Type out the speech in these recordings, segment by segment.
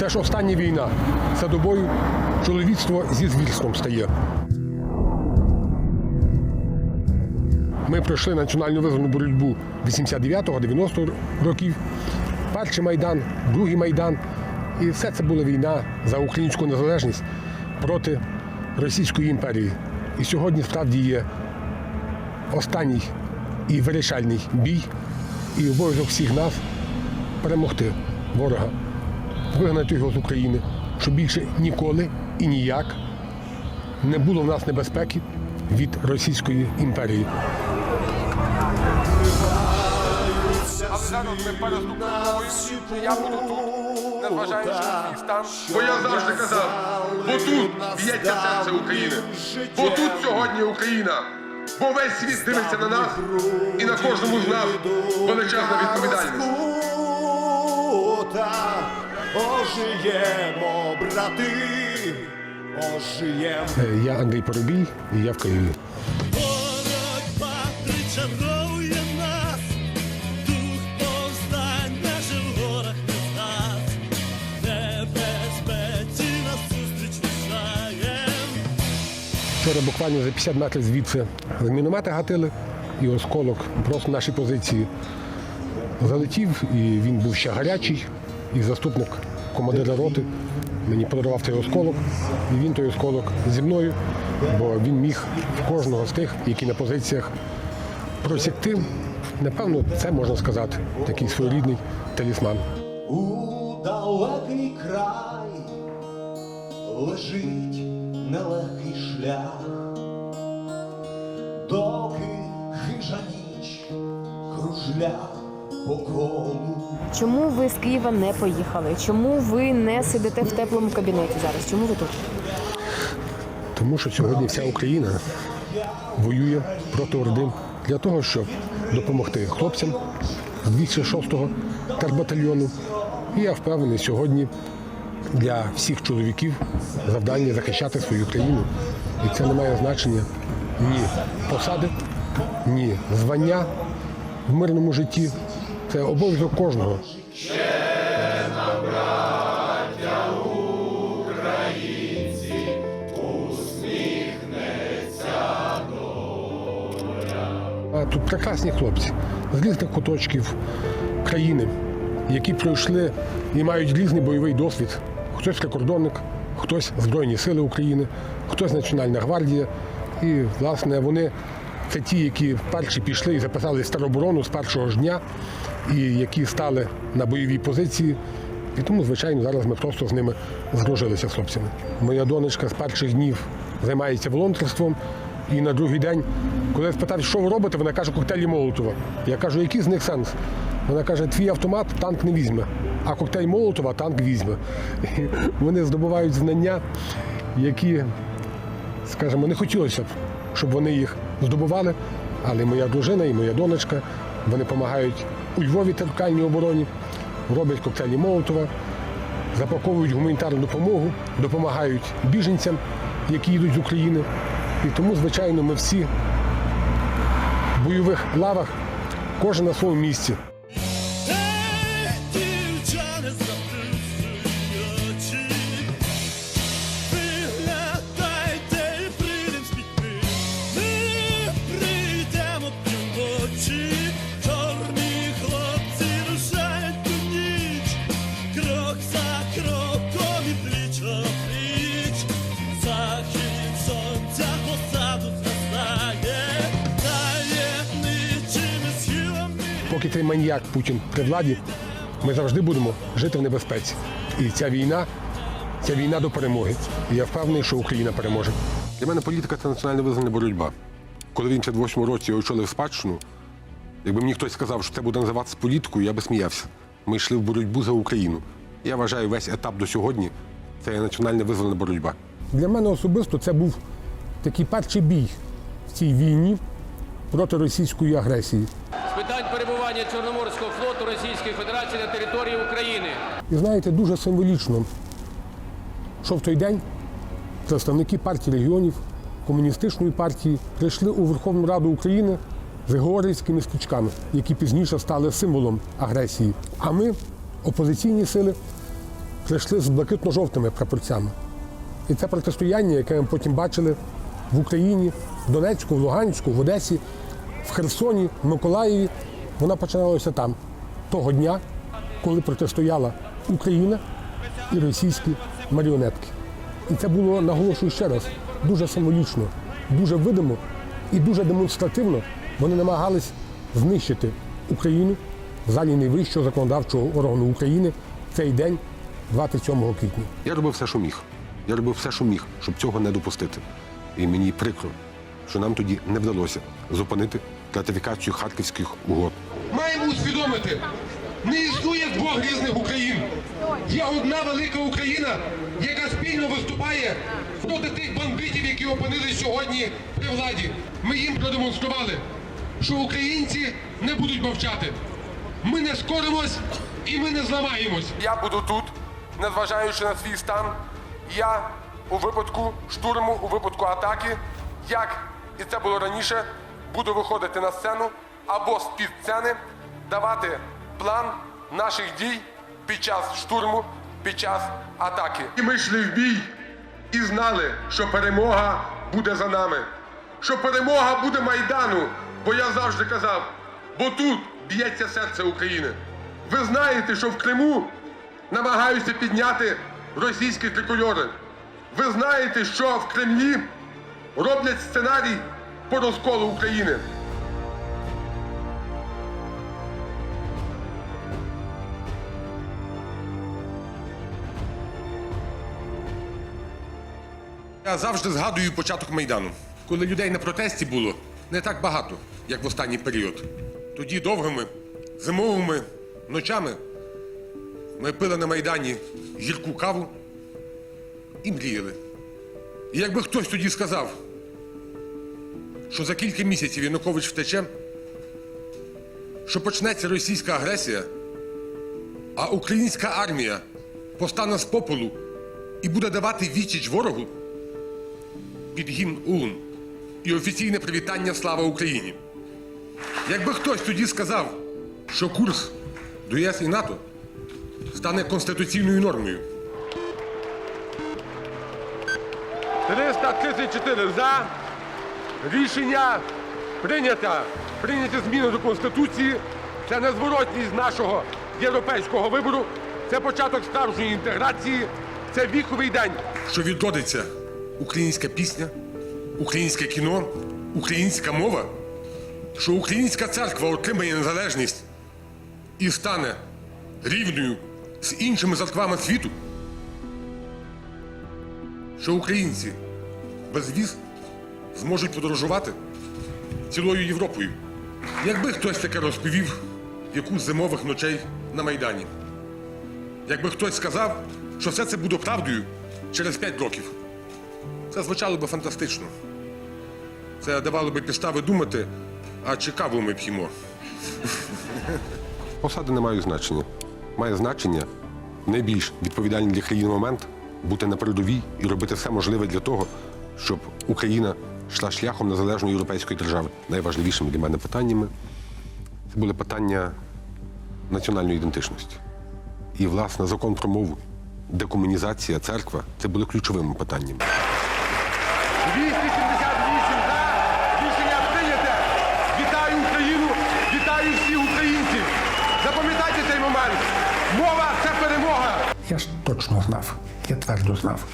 Це ж остання війна. За добою чоловічство зі звірством стає. Ми пройшли національну визвольну боротьбу 89-го, 90-го років. Перший майдан, другий майдан. І все це була війна за українську незалежність проти Російської імперії. І сьогодні справді є останній і вирішальний бій, і обов'язок всіх нас перемогти ворога, вигнати його з України, щоб більше ніколи і ніяк не було в нас небезпеки від Російської імперії. Але зараз ми переступимо що я буду тут, незважаючи на свій стан. Бо я завжди казав, бо тут б'ється серце України. Бо тут сьогодні Україна. Бо весь світ дивиться на нас і на кожному з нас величезна відповідальність. Ожиємо, брати, ожиємо. Е, Я Андрій Поробій, і я в Києві. Боротьба причарує нас, дух повстання же в горах не згас, небезпеці назустріч рушаєм. Вчора буквально за 50 метрів звідси міномети гатили, і осколок просто в нашій позиції залетів, і він був ще гарячий. І заступник командира роти мені подарував цей осколок, і він той осколок зі мною, бо він міг кожного з тих, які на позиціях просікти. Напевно, це можна сказати, такий своєрідний талісман. У далекий край лежить нелегкий шлях, доки хижа ніч кружля по колу. Чому ви з Києва не поїхали? Чому ви не сидите в теплому кабінеті зараз? Чому ви тут? Тому що сьогодні вся Україна воює проти Орди для того, щоб допомогти хлопцям з 206-го тербатальйону. І я впевнений, сьогодні для всіх чоловіків завдання захищати свою країну. І це не має значення ні посади, ні звання в мирному житті. Це обов'язок кожного. Тут прекрасні хлопці з різних куточків країни, які пройшли і мають різний бойовий досвід. Хтось прикордонник, хтось Збройні Сили України, хтось Національна гвардія. І, власне, вони це ті, які перші пішли і записали тероборону з першого ж дня, і які стали на бойовій позиції. І тому, звичайно, зараз ми просто з ними здружилися з хлопцями. Моя донечка з перших днів займається волонтерством. І на другий день, коли я спитав, що ви робите, вона каже, коктейлі Молотова. Я кажу, який з них сенс? Вона каже, твій автомат танк не візьме, а коктейль Молотова танк візьме. І вони здобувають знання, які, скажімо, не хотілося б, щоб вони їх здобували. Але моя дружина і моя донечка вони допомагають у Львові територіальній обороні, роблять коктейлі Молотова, запаковують гуманітарну допомогу, допомагають біженцям, які їдуть з України. І тому, звичайно, ми всі в бойових лавах, кожен на своєму місці. Цей маньяк Путін при владі, ми завжди будемо жити в небезпеці. І ця війна, ця війна до перемоги. І я впевнений, що Україна переможе. Для мене політика це національна визвольна боротьба. Коли він в 58 році я очолив спадщину, якби мені хтось сказав, що це буде називатися політикою, я би сміявся. Ми йшли в боротьбу за Україну. Я вважаю, весь етап до сьогодні це є національна визвольна боротьба. Для мене особисто це був такий перший бій в цій війні проти російської агресії. Перебування Чорноморського флоту Російської Федерації на території України. І знаєте, дуже символічно, що в той день представники партії регіонів, комуністичної партії прийшли у Верховну Раду України з георгіївськими стрічками, які пізніше стали символом агресії. А ми, опозиційні сили, прийшли з блакитно-жовтими прапорцями. І це протистояння, яке ми потім бачили в Україні, в Донецьку, в Луганську, в Одесі, в Херсоні, в Миколаєві, вона починалася там, того дня, коли протистояла Україна і російські маріонетки. І це було, наголошую ще раз, дуже символічно, дуже видимо і дуже демонстративно вони намагались знищити Україну в залі найвищого законодавчого органу України в цей день, 27 квітня. Я робив все, що міг. Я робив все, що міг, щоб цього не допустити. І мені прикро, що нам тоді не вдалося зупинити ратифікацію харківських угод. Маємо усвідомити, не існує двох різних Україн. Є одна велика Україна, яка спільно виступає проти тих бандитів, які опинились сьогодні при владі. Ми їм продемонстрували, що українці не будуть мовчати. Ми не скоримось і ми не зламаємось. Я буду тут, незважаючи на свій стан. Я у випадку штурму, у випадку атаки, як і це було раніше, буду виходити на сцену або з-під сцени, давати план наших дій під час штурму, під час атаки. І ми йшли в бій і знали, що перемога буде за нами, що перемога буде Майдану. Бо я завжди казав, бо тут б'ється серце України. Ви знаєте, що в Криму намагаються підняти російські трикольори. Ви знаєте, що в Кремлі роблять сценарій по розколу України. Я завжди згадую початок Майдану, коли людей на протесті було не так багато, як в останній період. Тоді довгими зимовими ночами ми пили на Майдані гірку каву і мріяли. І якби хтось тоді сказав, що за кілька місяців Янукович втече, що почнеться російська агресія, а українська армія постане з попелу і буде давати відсіч ворогу, під гімн ОУН і офіційне привітання Слава Україні. Якби хтось тоді сказав, що курс до ЄС і НАТО стане конституційною нормою, 334 за. Рішення прийнято. Прийняті зміни до Конституції. Це незворотність нашого європейського вибору. Це початок справжньої інтеграції. Це віковий день. що відродиться українська пісня, українське кіно, українська мова, що українська церква отримає незалежність і стане рівною з іншими церквами світу, що українці без віз зможуть подорожувати цілою Європою. Якби хтось таке розповів яку зимових ночей на Майдані. Якби хтось сказав, що все це буде правдою через 5 років, це звучало би фантастично. Це давало би підстави думати, а чи каву ми п'ємо. Посади не мають значення. Має значення найбільш відповідальний для країни момент бути на передовій і робити все можливе для того, щоб Україна йшла шляхом незалежної європейської держави. Найважливішими для мене питаннями це були питання національної ідентичності. І, власне, закон про мову, декомунізація, церква це були ключовими питаннями. 278 за. Рішення прийняте. Вітаю Україну, вітаю всіх українців. Запам'ятайте цей момент. Мова це перемога. Я ж точно знав, я твердо знав,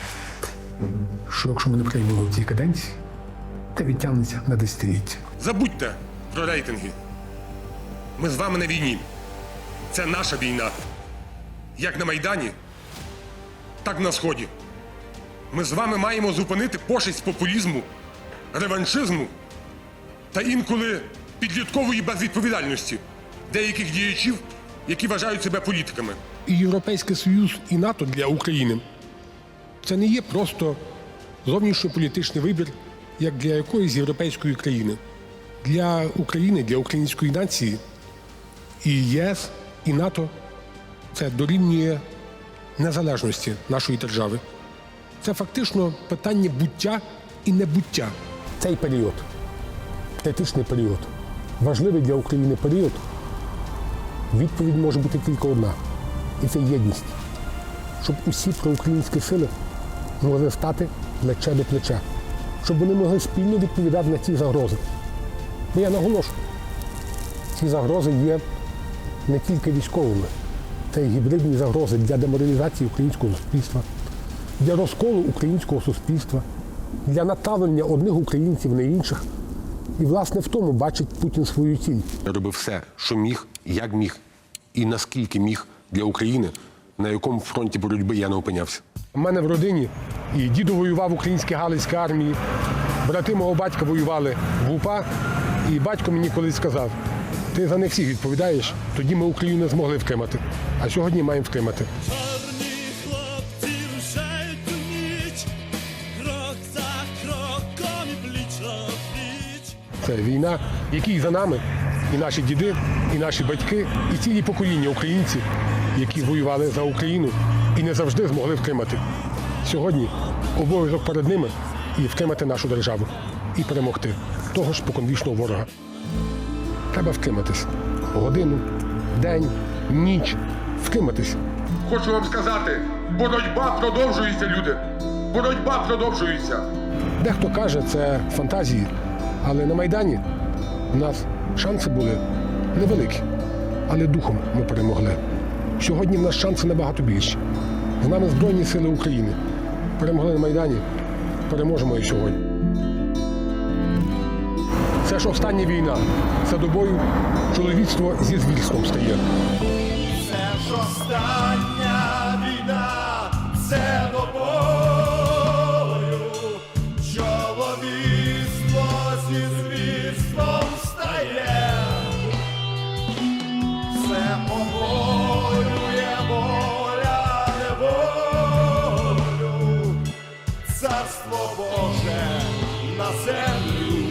що якщо ми не приймемо в цій каденції, це відтягнеться на десятиліття. Забудьте про рейтинги. Ми з вами на війні. Це наша війна. Як на Майдані, так на Сході. Ми з вами маємо зупинити пошесть популізму, реваншизму та інколи підліткової безвідповідальності деяких діячів, які вважають себе політиками. І Європейський Союз, і НАТО для України це не є просто зовнішньополітичний вибір, як для якоїсь європейської країни. Для України, для української нації і ЄС, і НАТО це дорівнює незалежності нашої держави. Це фактично питання буття і небуття. Цей період, критичний період, важливий для України період, відповідь може бути тільки одна. І це єдність. щоб усі проукраїнські сили змогли стати плече до плеча, щоб вони могли спільно відповідати на ці загрози. Бо я наголошую, ці загрози є не тільки військовими, це й гібридні загрози для деморалізації українського суспільства, для розколу українського суспільства, для направлення одних українців на інших. І, власне, в тому бачить Путін свою ціль. Робив все, що міг, як міг, і наскільки міг для України, на якому фронті боротьби я не опинявся. У мене в родині і дідо воював в українській Галицькій армії, брати мого батька воювали в УПА, і батько мені колись сказав: ти за них всіх відповідаєш, тоді ми Україну не змогли втримати. А сьогодні маємо втримати. Це війна, в якій за нами і наші діди, і наші батьки, і цілі покоління українців, які воювали за Україну і не завжди змогли втримати. Сьогодні обов'язок перед ними і втримати нашу державу, і перемогти того ж поконвічного ворога. Треба втриматись. Годину, день, ніч. Втриматись. Хочу вам сказати, боротьба продовжується, люди. Боротьба продовжується. Дехто каже, це фантазії, але на Майдані у нас шанси були невеликі, але духом ми перемогли. Сьогодні в нас шанси набагато більші. З нами Збройні Сили України. Перемогли на Майдані, переможемо і сьогодні. Це ж остання війна. Це до бою чоловічство зі звірством стає. Це ж остання царство Боже на землю.